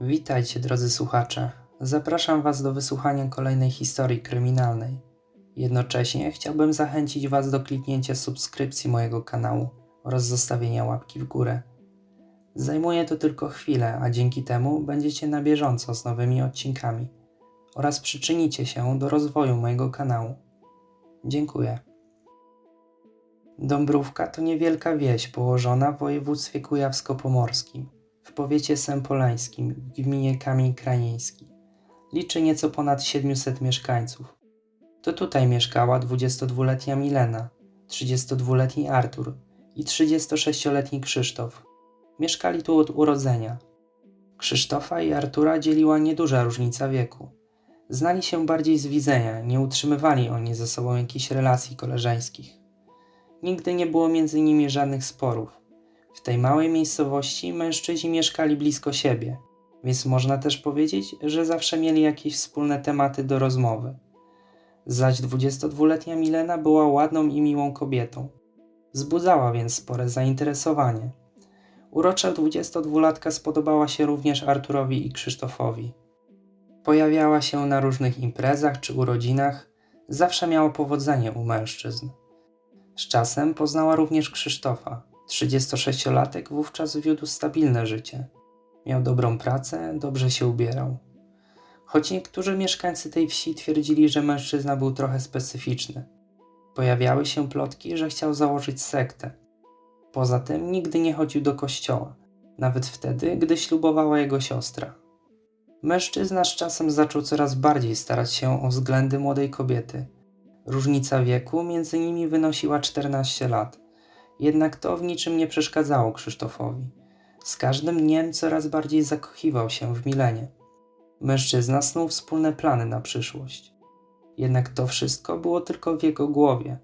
Witajcie drodzy słuchacze. Zapraszam Was do wysłuchania kolejnej historii kryminalnej. Jednocześnie chciałbym zachęcić Was do kliknięcia subskrypcji mojego kanału oraz zostawienia łapki w górę. Zajmuje to tylko chwilę, a dzięki temu będziecie na bieżąco z nowymi odcinkami oraz przyczynicie się do rozwoju mojego kanału. Dziękuję. Dąbrówka to niewielka wieś położona w województwie kujawsko-pomorskim, w powiecie sępoleńskim, w gminie Kamień Krajeński. Liczy nieco ponad 700 mieszkańców. To tutaj mieszkała 22-letnia Milena, 32-letni Artur i 36-letni Krzysztof. Mieszkali tu od urodzenia. Krzysztofa i Artura dzieliła nieduża różnica wieku. Znali się bardziej z widzenia, nie utrzymywali oni ze sobą jakichś relacji koleżeńskich. Nigdy nie było między nimi żadnych sporów. W tej małej miejscowości mężczyźni mieszkali blisko siebie, więc można też powiedzieć, że zawsze mieli jakieś wspólne tematy do rozmowy. Zaś 22-letnia Milena była ładną i miłą kobietą. Wzbudzała więc spore zainteresowanie. Urocza 22-latka spodobała się również Arturowi i Krzysztofowi. Pojawiała się na różnych imprezach czy urodzinach, zawsze miała powodzenie u mężczyzn. Z czasem poznała również Krzysztofa. 36-latek wówczas wiódł stabilne życie. Miał dobrą pracę, dobrze się ubierał. Choć niektórzy mieszkańcy tej wsi twierdzili, że mężczyzna był trochę specyficzny. Pojawiały się plotki, że chciał założyć sektę. Poza tym nigdy nie chodził do kościoła, nawet wtedy, gdy ślubowała jego siostra. Mężczyzna z czasem zaczął coraz bardziej starać się o względy młodej kobiety. Różnica wieku między nimi wynosiła 14 lat. Jednak to w niczym nie przeszkadzało Krzysztofowi. Z każdym dniem coraz bardziej zakochiwał się w Milenie. Mężczyzna snuł wspólne plany na przyszłość. Jednak to wszystko było tylko w jego głowie.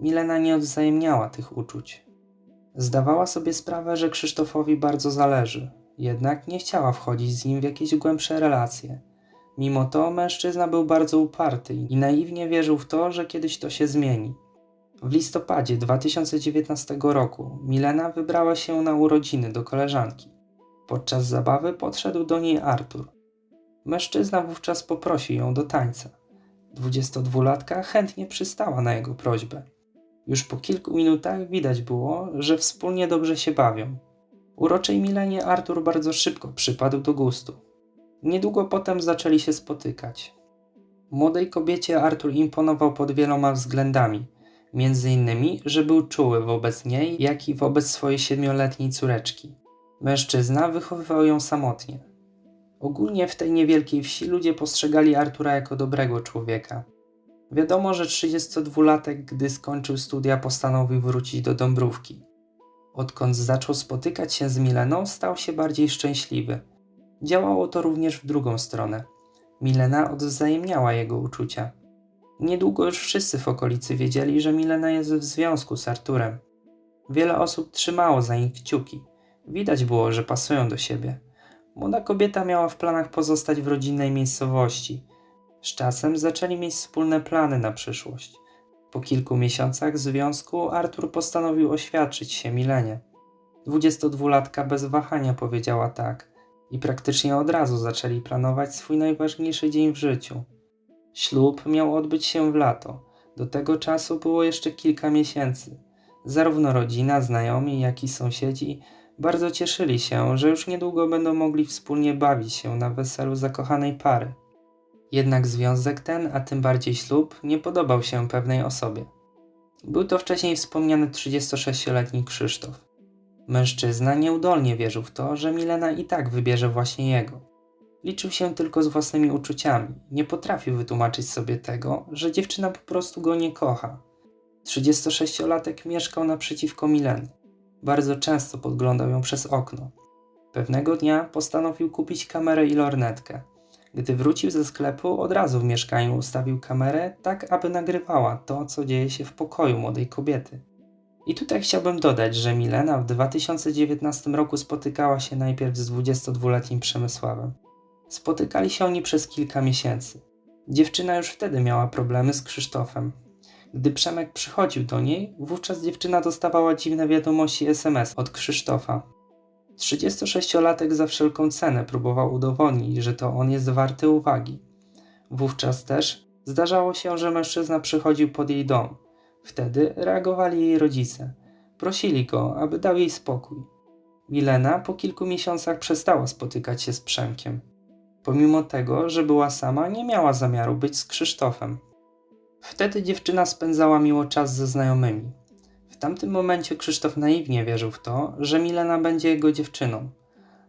Milena nie odwzajemniała tych uczuć. Zdawała sobie sprawę, że Krzysztofowi bardzo zależy, jednak nie chciała wchodzić z nim w jakieś głębsze relacje. Mimo to mężczyzna był bardzo uparty i naiwnie wierzył w to, że kiedyś to się zmieni. W listopadzie 2019 roku Milena wybrała się na urodziny do koleżanki. Podczas zabawy podszedł do niej Artur. Mężczyzna wówczas poprosił ją do tańca. 22-latka chętnie przystała na jego prośbę. Już po kilku minutach widać było, że wspólnie dobrze się bawią. Uroczej Milenie Artur bardzo szybko przypadł do gustu. Niedługo potem zaczęli się spotykać. Młodej kobiecie Artur imponował pod wieloma względami, między innymi, że był czuły wobec niej, jak i wobec swojej siedmioletniej córeczki. Mężczyzna wychowywał ją samotnie. Ogólnie w tej niewielkiej wsi ludzie postrzegali Artura jako dobrego człowieka. Wiadomo, że 32-latek, gdy skończył studia, postanowił wrócić do Dąbrówki. Odkąd zaczął spotykać się z Mileną, stał się bardziej szczęśliwy. Działało to również w drugą stronę. Milena odwzajemniała jego uczucia. Niedługo już wszyscy w okolicy wiedzieli, że Milena jest w związku z Arturem. Wiele osób trzymało za nich kciuki. Widać było, że pasują do siebie. Młoda kobieta miała w planach pozostać w rodzinnej miejscowości. Z czasem zaczęli mieć wspólne plany na przyszłość. Po kilku miesiącach związku Artur postanowił oświadczyć się Milenie. 22-latka bez wahania powiedziała tak i praktycznie od razu zaczęli planować swój najważniejszy dzień w życiu. Ślub miał odbyć się w lato. Do tego czasu było jeszcze kilka miesięcy. Zarówno rodzina, znajomi, jak i sąsiedzi bardzo cieszyli się, że już niedługo będą mogli wspólnie bawić się na weselu zakochanej pary. Jednak związek ten, a tym bardziej ślub, nie podobał się pewnej osobie. Był to wcześniej wspomniany 36-letni Krzysztof. Mężczyzna nieudolnie wierzył w to, że Milena i tak wybierze właśnie jego. Liczył się tylko z własnymi uczuciami, nie potrafił wytłumaczyć sobie tego, że dziewczyna po prostu go nie kocha. 36-latek mieszkał naprzeciwko Mileny. Bardzo często podglądał ją przez okno. Pewnego dnia postanowił kupić kamerę i lornetkę. Gdy wrócił ze sklepu, od razu w mieszkaniu ustawił kamerę tak, aby nagrywała to, co dzieje się w pokoju młodej kobiety. I tutaj chciałbym dodać, że Milena w 2019 roku spotykała się najpierw z 22-letnim Przemysławem. Spotykali się oni przez kilka miesięcy. Dziewczyna już wtedy miała problemy z Krzysztofem. Gdy Przemek przychodził do niej, wówczas dziewczyna dostawała dziwne wiadomości SMS od Krzysztofa. 36-latek za wszelką cenę próbował udowodnić, że to on jest warty uwagi. Wówczas też zdarzało się, że mężczyzna przychodził pod jej dom. Wtedy reagowali jej rodzice. Prosili go, aby dał jej spokój. Milena po kilku miesiącach przestała spotykać się z Przemkiem. Pomimo tego, że była sama, nie miała zamiaru być z Krzysztofem. Wtedy dziewczyna spędzała miło czas ze znajomymi. W tamtym momencie Krzysztof naiwnie wierzył w to, że Milena będzie jego dziewczyną.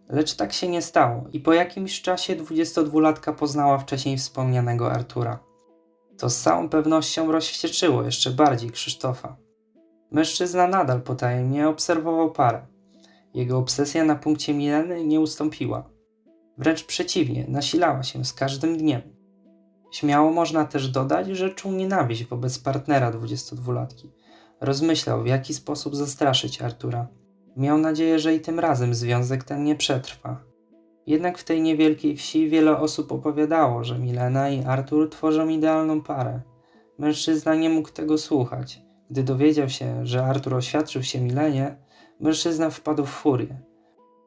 Lecz tak się nie stało i po jakimś czasie 22-latka poznała wcześniej wspomnianego Artura. To z całą pewnością rozwścieczyło jeszcze bardziej Krzysztofa. Mężczyzna nadal potajemnie obserwował parę. Jego obsesja na punkcie Mileny nie ustąpiła. Wręcz przeciwnie, nasilała się z każdym dniem. Śmiało można też dodać, że czuł nienawiść wobec partnera 22-latki. Rozmyślał, w jaki sposób zastraszyć Artura. Miał nadzieję, że i tym razem związek ten nie przetrwa. Jednak w tej niewielkiej wsi wiele osób opowiadało, że Milena i Artur tworzą idealną parę. Mężczyzna nie mógł tego słuchać. Gdy dowiedział się, że Artur oświadczył się Milenie, mężczyzna wpadł w furię.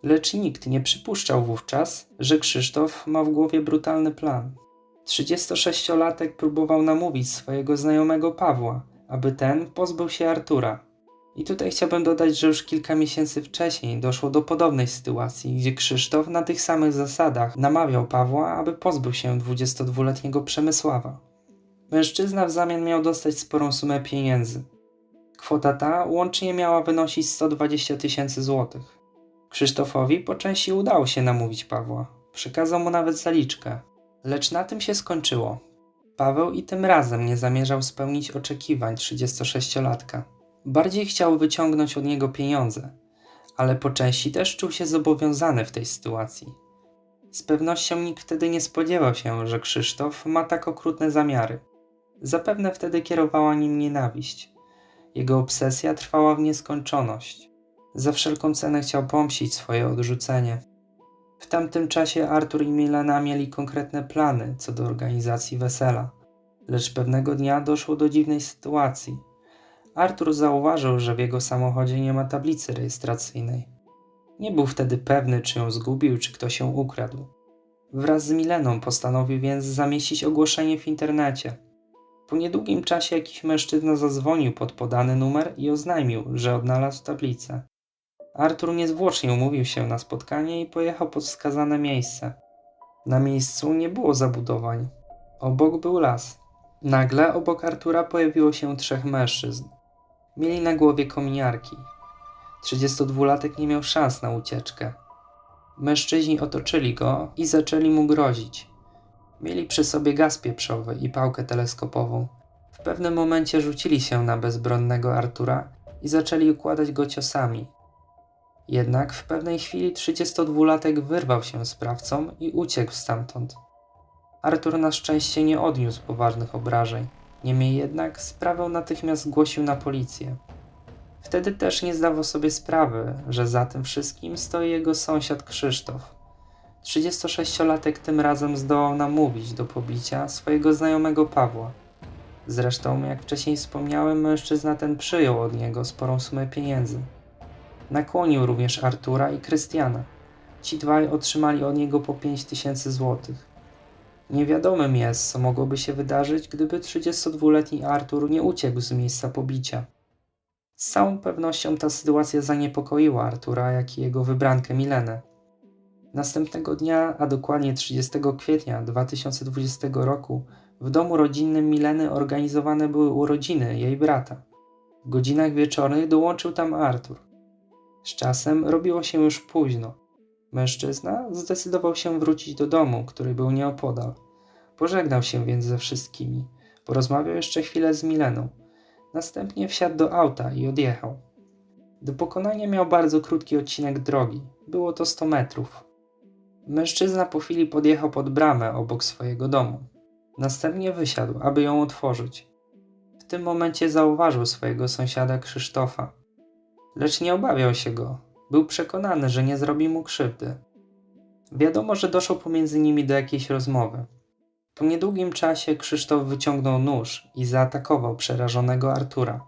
Lecz nikt nie przypuszczał wówczas, że Krzysztof ma w głowie brutalny plan. 36-latek próbował namówić swojego znajomego Pawła, aby ten pozbył się Artura. I tutaj chciałbym dodać, że już kilka miesięcy wcześniej doszło do podobnej sytuacji, gdzie Krzysztof na tych samych zasadach namawiał Pawła, aby pozbył się 22-letniego Przemysława. Mężczyzna w zamian miał dostać sporą sumę pieniędzy. Kwota ta łącznie miała wynosić 120 tysięcy złotych. Krzysztofowi po części udało się namówić Pawła. Przekazał mu nawet zaliczkę. Lecz na tym się skończyło. Paweł i tym razem nie zamierzał spełnić oczekiwań 36-latka. Bardziej chciał wyciągnąć od niego pieniądze, ale po części też czuł się zobowiązany w tej sytuacji. Z pewnością nikt wtedy nie spodziewał się, że Krzysztof ma tak okrutne zamiary. Zapewne wtedy kierowała nim nienawiść. Jego obsesja trwała w nieskończoność. Za wszelką cenę chciał pomścić swoje odrzucenie. W tamtym czasie Artur i Milena mieli konkretne plany co do organizacji wesela, lecz pewnego dnia doszło do dziwnej sytuacji. Artur zauważył, że w jego samochodzie nie ma tablicy rejestracyjnej. Nie był wtedy pewny, czy ją zgubił, czy ktoś ją ukradł. Wraz z Mileną postanowił więc zamieścić ogłoszenie w internecie. Po niedługim czasie jakiś mężczyzna zadzwonił pod podany numer i oznajmił, że odnalazł tablicę. Artur niezwłocznie umówił się na spotkanie i pojechał pod wskazane miejsce. Na miejscu nie było zabudowań. Obok był las. Nagle obok Artura pojawiło się trzech mężczyzn. Mieli na głowie kominiarki. 32-latek nie miał szans na ucieczkę. Mężczyźni otoczyli go i zaczęli mu grozić. Mieli przy sobie gaz pieprzowy i pałkę teleskopową. W pewnym momencie rzucili się na bezbronnego Artura i zaczęli układać go ciosami. Jednak w pewnej chwili 32-latek wyrwał się sprawcom i uciekł stamtąd. Artur na szczęście nie odniósł poważnych obrażeń. Niemniej jednak sprawę natychmiast zgłosił na policję. Wtedy też nie zdawał sobie sprawy, że za tym wszystkim stoi jego sąsiad Krzysztof. 36-latek tym razem zdołał namówić do pobicia swojego znajomego Pawła. Zresztą, jak wcześniej wspomniałem, mężczyzna ten przyjął od niego sporą sumę pieniędzy. Nakłonił również Artura i Krystiana. Ci dwaj otrzymali od niego po 5000 złotych. Niewiadomym jest, co mogłoby się wydarzyć, gdyby 32-letni Artur nie uciekł z miejsca pobicia. Z całą pewnością ta sytuacja zaniepokoiła Artura, jak i jego wybrankę Milenę. Następnego dnia, a dokładnie 30 kwietnia 2020 roku, w domu rodzinnym Mileny organizowane były urodziny jej brata. W godzinach wieczornych dołączył tam Artur. Z czasem robiło się już późno. Mężczyzna zdecydował się wrócić do domu, który był nieopodal. Pożegnał się więc ze wszystkimi. Porozmawiał jeszcze chwilę z Mileną. Następnie wsiadł do auta i odjechał. Do pokonania miał bardzo krótki odcinek drogi. Było to 100 metrów. Mężczyzna po chwili podjechał pod bramę obok swojego domu. Następnie wysiadł, aby ją otworzyć. W tym momencie zauważył swojego sąsiada Krzysztofa. Lecz nie obawiał się go. Był przekonany, że nie zrobi mu krzywdy. Wiadomo, że doszło pomiędzy nimi do jakiejś rozmowy. Po niedługim czasie Krzysztof wyciągnął nóż i zaatakował przerażonego Artura.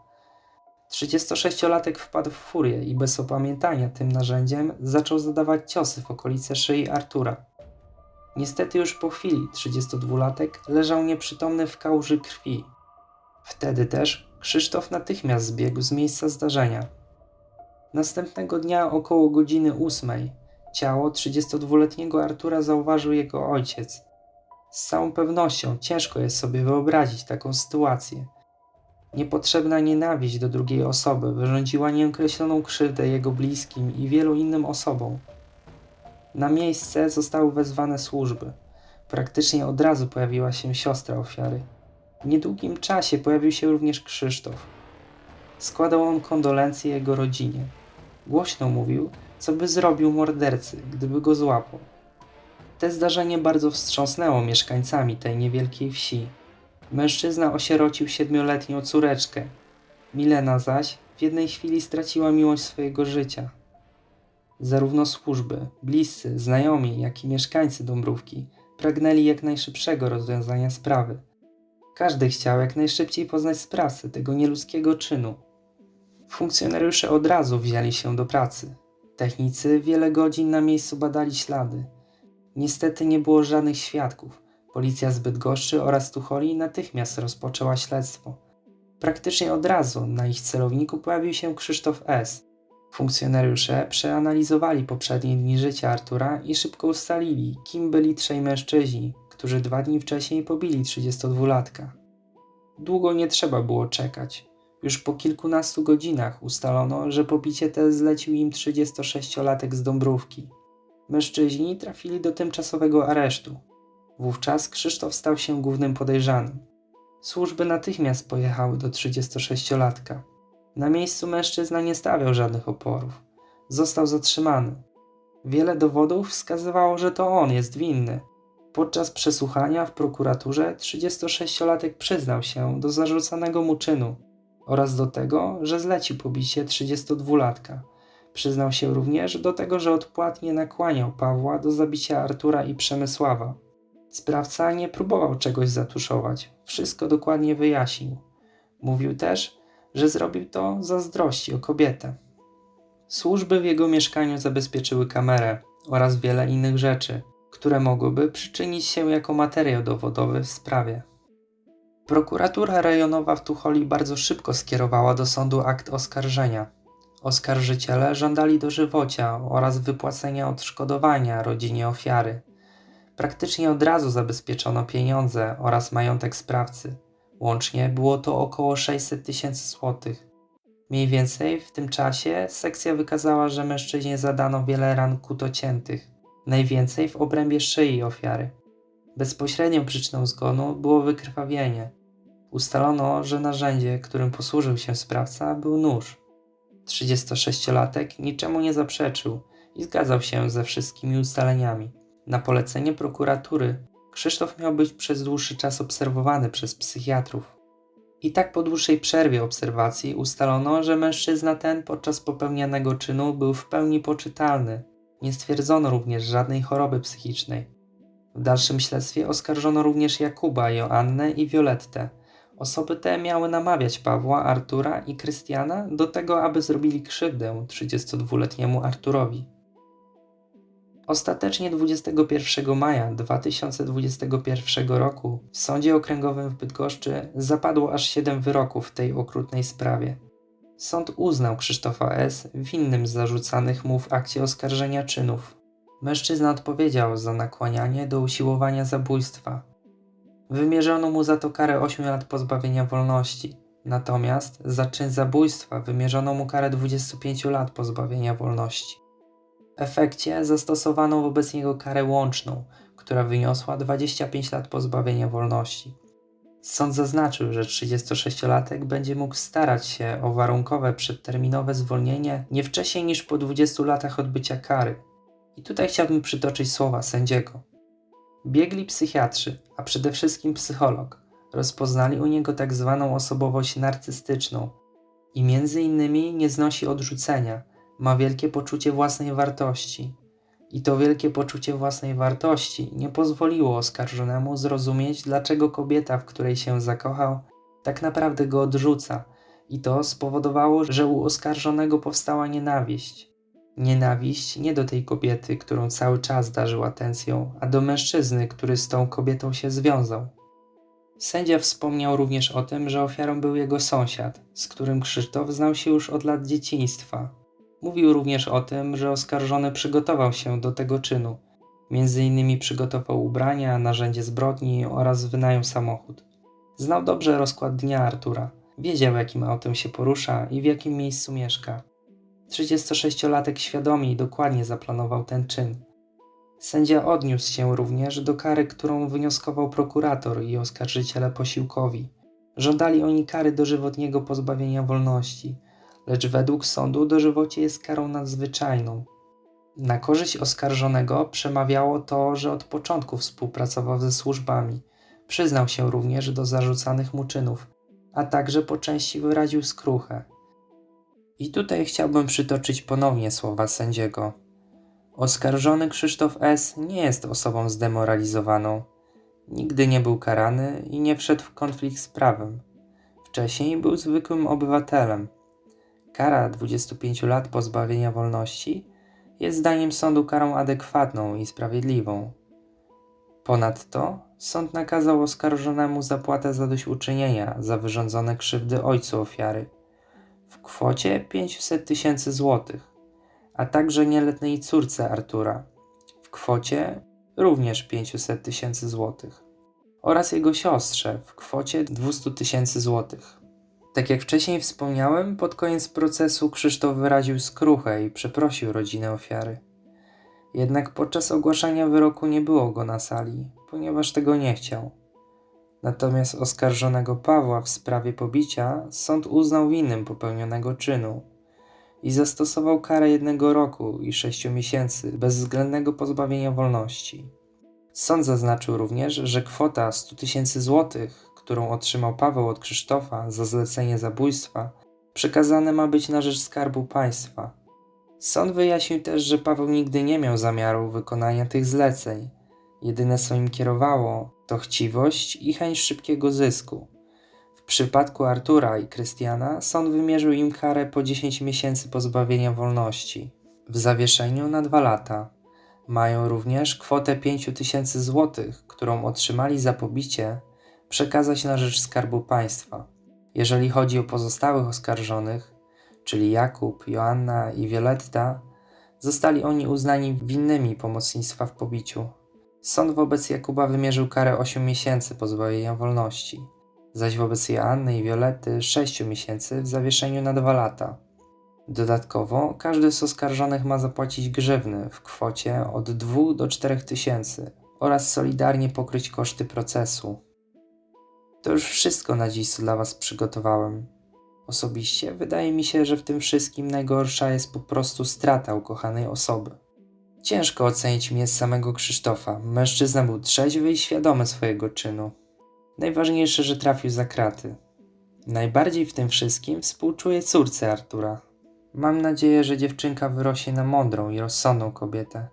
36-latek wpadł w furię i bez opamiętania tym narzędziem zaczął zadawać ciosy w okolice szyi Artura. Niestety już po chwili 32-latek leżał nieprzytomny w kałuży krwi. Wtedy też Krzysztof natychmiast zbiegł z miejsca zdarzenia. Następnego dnia około godziny ósmej ciało 32-letniego Artura zauważył jego ojciec. Z całą pewnością ciężko jest sobie wyobrazić taką sytuację. Niepotrzebna nienawiść do drugiej osoby wyrządziła nieokreśloną krzywdę jego bliskim i wielu innym osobom. Na miejsce zostały wezwane służby. Praktycznie od razu pojawiła się siostra ofiary. W niedługim czasie pojawił się również Krzysztof. Składał on kondolencje jego rodzinie. Głośno mówił, co by zrobił mordercy, gdyby go złapał. Te zdarzenie bardzo wstrząsnęło mieszkańcami tej niewielkiej wsi. Mężczyzna osierocił siedmioletnią córeczkę. Milena zaś w jednej chwili straciła miłość swojego życia. Zarówno służby, bliscy, znajomi, jak i mieszkańcy Dąbrówki pragnęli jak najszybszego rozwiązania sprawy. Każdy chciał jak najszybciej poznać sprawcę tego nieludzkiego czynu. Funkcjonariusze od razu wzięli się do pracy. Technicy wiele godzin na miejscu badali ślady. Niestety nie było żadnych świadków. Policja z Bydgoszczy oraz Tucholi natychmiast rozpoczęła śledztwo. Praktycznie od razu na ich celowniku pojawił się Krzysztof S. Funkcjonariusze przeanalizowali poprzednie dni życia Artura i szybko ustalili, kim byli trzej mężczyźni, którzy dwa dni wcześniej pobili 32-latka. Długo nie trzeba było czekać. Już po kilkunastu godzinach ustalono, że pobicie te zlecił im 36-latek z Dąbrówki. Mężczyźni trafili do tymczasowego aresztu. Wówczas Krzysztof stał się głównym podejrzanym. Służby natychmiast pojechały do 36-latka. Na miejscu mężczyzna nie stawiał żadnych oporów. Został zatrzymany. Wiele dowodów wskazywało, że to on jest winny. Podczas przesłuchania w prokuraturze 36-latek przyznał się do zarzucanego mu czynu oraz do tego, że zlecił pobicie 32-latka. Przyznał się również do tego, że odpłatnie nakłaniał Pawła do zabicia Artura i Przemysława. Sprawca nie próbował czegoś zatuszować, wszystko dokładnie wyjaśnił. Mówił też, że zrobił to zazdrości o kobietę. Służby w jego mieszkaniu zabezpieczyły kamerę oraz wiele innych rzeczy, które mogłyby przyczynić się jako materiał dowodowy w sprawie. Prokuratura rejonowa w Tucholi bardzo szybko skierowała do sądu akt oskarżenia. Oskarżyciele żądali dożywocia oraz wypłacenia odszkodowania rodzinie ofiary. Praktycznie od razu zabezpieczono pieniądze oraz majątek sprawcy. Łącznie było to około 600 tysięcy złotych. Mniej więcej w tym czasie sekcja wykazała, że mężczyźnie zadano wiele ran kutociętych, najwięcej w obrębie szyi ofiary. Bezpośrednią przyczyną zgonu było wykrwawienie. Ustalono, że narzędzie, którym posłużył się sprawca, był nóż. 36-latek niczemu nie zaprzeczył i zgadzał się ze wszystkimi ustaleniami. Na polecenie prokuratury Krzysztof miał być przez dłuższy czas obserwowany przez psychiatrów. I tak po dłuższej przerwie obserwacji ustalono, że mężczyzna ten podczas popełnianego czynu był w pełni poczytalny. Nie stwierdzono również żadnej choroby psychicznej. W dalszym śledztwie oskarżono również Jakuba, Joannę i Violettę. Osoby te miały namawiać Pawła, Artura i Krystiana do tego, aby zrobili krzywdę 32-letniemu Arturowi. Ostatecznie 21 maja 2021 roku w Sądzie Okręgowym w Bydgoszczy zapadło aż 7 wyroków w tej okrutnej sprawie. Sąd uznał Krzysztofa S. winnym zarzucanych mu w akcie oskarżenia czynów. Mężczyzna odpowiedział za nakłanianie do usiłowania zabójstwa. Wymierzono mu za to karę 8 lat pozbawienia wolności. Natomiast za czyn zabójstwa wymierzono mu karę 25 lat pozbawienia wolności. W efekcie zastosowano wobec niego karę łączną, która wyniosła 25 lat pozbawienia wolności. Sąd zaznaczył, że 36-latek będzie mógł starać się o warunkowe przedterminowe zwolnienie nie wcześniej niż po 20 latach odbycia kary. I tutaj chciałbym przytoczyć słowa sędziego. Biegli psychiatrzy, a przede wszystkim psycholog, rozpoznali u niego tak zwaną osobowość narcystyczną i między innymi nie znosi odrzucenia, ma wielkie poczucie własnej wartości. I to wielkie poczucie własnej wartości nie pozwoliło oskarżonemu zrozumieć, dlaczego kobieta, w której się zakochał, tak naprawdę go odrzuca I to spowodowało, że u oskarżonego powstała nienawiść. Nienawiść nie do tej kobiety, którą cały czas darzył atencją, a do mężczyzny, który z tą kobietą się związał. Sędzia wspomniał również o tym, że ofiarą był jego sąsiad, z którym Krzysztof znał się już od lat dzieciństwa. Mówił również o tym, że oskarżony przygotował się do tego czynu. Między innymi przygotował ubrania, narzędzie zbrodni oraz wynajął samochód. Znał dobrze rozkład dnia Artura. Wiedział, jakim autem się porusza i w jakim miejscu mieszka. 36-latek świadomie i dokładnie zaplanował ten czyn. Sędzia odniósł się również do kary, którą wnioskował prokurator i oskarżyciele posiłkowi. Żądali oni kary dożywotniego pozbawienia wolności, lecz według sądu dożywocie jest karą nadzwyczajną. Na korzyść oskarżonego przemawiało to, że od początku współpracował ze służbami. Przyznał się również do zarzucanych mu czynów, a także po części wyraził skruchę. I tutaj chciałbym przytoczyć ponownie słowa sędziego. Oskarżony Krzysztof S. nie jest osobą zdemoralizowaną. Nigdy nie był karany i nie wszedł w konflikt z prawem. Wcześniej był zwykłym obywatelem. Kara 25 lat pozbawienia wolności jest zdaniem sądu karą adekwatną i sprawiedliwą. Ponadto sąd nakazał oskarżonemu zapłatę zadośćuczynienia za wyrządzone krzywdy ojcu ofiary w kwocie 500 tysięcy złotych, a także nieletniej córce Artura w kwocie również 500 tysięcy złotych oraz jego siostrze w kwocie 200 tysięcy złotych. Tak jak wcześniej wspomniałem, pod koniec procesu Krzysztof wyraził skruchę i przeprosił rodzinę ofiary. Jednak podczas ogłaszania wyroku nie było go na sali, ponieważ tego nie chciał. Natomiast oskarżonego Pawła w sprawie pobicia sąd uznał winnym popełnionego czynu i zastosował karę jednego roku i sześciu miesięcy bezwzględnego pozbawienia wolności. Sąd zaznaczył również, że kwota 100 tysięcy złotych, którą otrzymał Paweł od Krzysztofa za zlecenie zabójstwa, przekazane ma być na rzecz skarbu państwa. Sąd wyjaśnił też, że Paweł nigdy nie miał zamiaru wykonania tych zleceń. Jedyne co im kierowało to chciwość i chęć szybkiego zysku. W przypadku Artura i Krystiana sąd wymierzył im karę po 10 miesięcy pozbawienia wolności w zawieszeniu na dwa lata. Mają również kwotę 5 tysięcy złotych, którą otrzymali za pobicie, przekazać na rzecz Skarbu Państwa. Jeżeli chodzi o pozostałych oskarżonych, czyli Jakub, Joanna i Violetta, zostali oni uznani winnymi pomocnictwa w pobiciu. Sąd wobec Jakuba wymierzył karę 8 miesięcy pozbawienia wolności, zaś wobec Joanny i Violetty 6 miesięcy w zawieszeniu na 2 lata. Dodatkowo każdy z oskarżonych ma zapłacić grzywny w kwocie od 2 do 4 tysięcy oraz solidarnie pokryć koszty procesu. To już wszystko na dziś, co dla Was przygotowałem. Osobiście wydaje mi się, że w tym wszystkim najgorsza jest po prostu strata ukochanej osoby. Ciężko ocenić mnie z samego Krzysztofa. Mężczyzna był trzeźwy i świadomy swojego czynu. Najważniejsze, że trafił za kraty. Najbardziej w tym wszystkim współczuję córce Artura. Mam nadzieję, że dziewczynka wyrośnie na mądrą i rozsądną kobietę,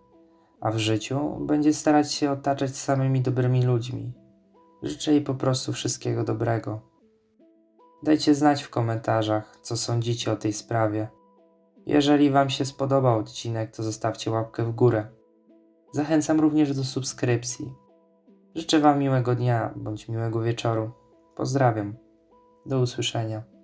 a w życiu będzie starać się otaczać samymi dobrymi ludźmi. Życzę jej po prostu wszystkiego dobrego. Dajcie znać w komentarzach, co sądzicie o tej sprawie. Jeżeli Wam się spodobał odcinek, to zostawcie łapkę w górę. Zachęcam również do subskrypcji. Życzę Wam miłego dnia bądź miłego wieczoru. Pozdrawiam. Do usłyszenia.